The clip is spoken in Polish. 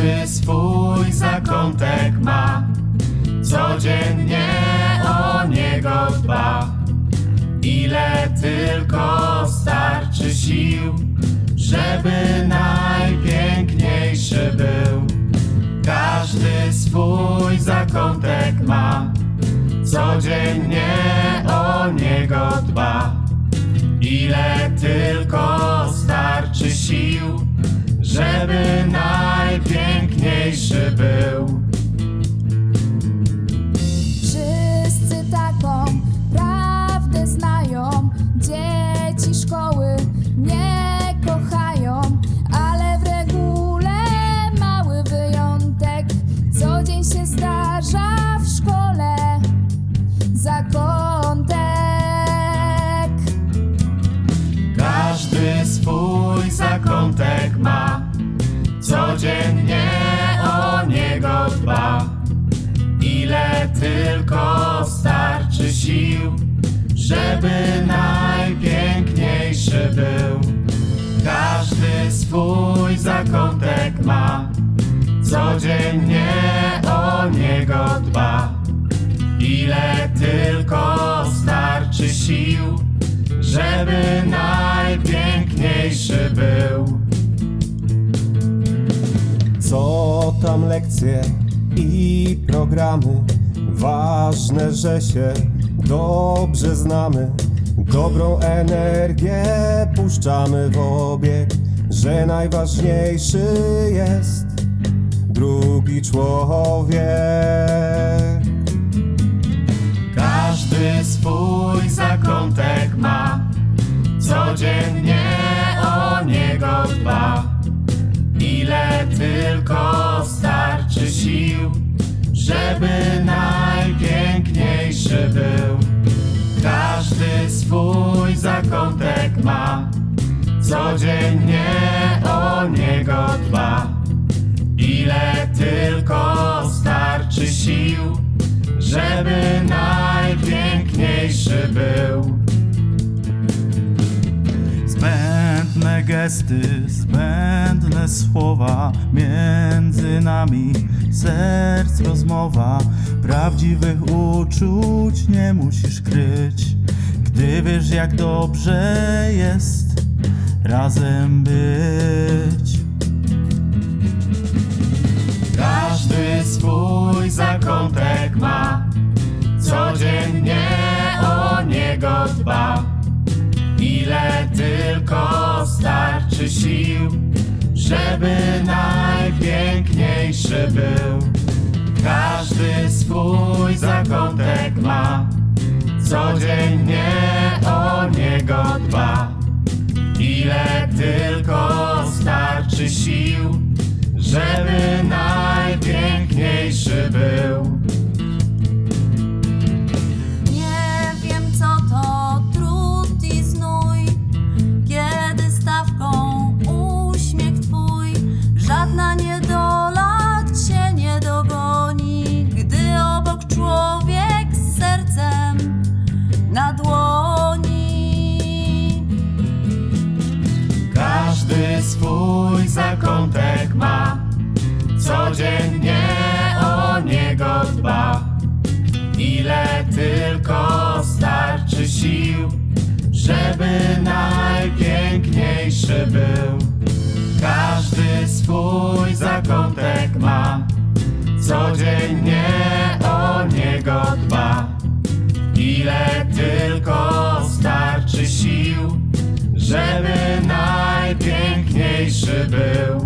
Każdy swój zakątek ma, codziennie o niego dba. Ile tylko starczy sił, żeby najpiękniejszy był. Każdy swój zakątek ma, codziennie o niego dba. Ile tylko starczy sił, żeby najpiękniejszy był. Wszyscy taką prawdę znają. Dzieci szkoły nie kochają, ale w regule mały wyjątek. Co dzień się zdarza żeby najpiękniejszy był. Każdy swój zakątek ma, codziennie o niego dba. Ile tylko starczy sił, żeby najpiękniejszy był. Co tam lekcje i programy? Ważne, że się dobrze znamy. Dobrą energię puszczamy w obieg, że najważniejszy jest drugi człowiek. Każdy swój zakątek ma, codziennie o niego dba. Ile tylko starczy sił, żeby najpiękniejszy był. Swój zakątek ma, codziennie o niego dba. Ile tylko starczy sił, żeby najpiękniejszy był. Zbędne gesty, zbędne słowa Między nami serc rozmowa Prawdziwych uczuć nie musisz kryć Gdy wiesz jak dobrze jest razem być Każdy swój zakątek ma, codziennie o niego dba. Ile tylko starczy sił, żeby najpiękniejszy był. Każdy swój zakątek codziennie o niego dba. Ile tylko starczy sił, żeby najpiękniejszy swój zakątek ma, codziennie o niego dba. Ile tylko starczy sił, żeby najpiękniejszy był.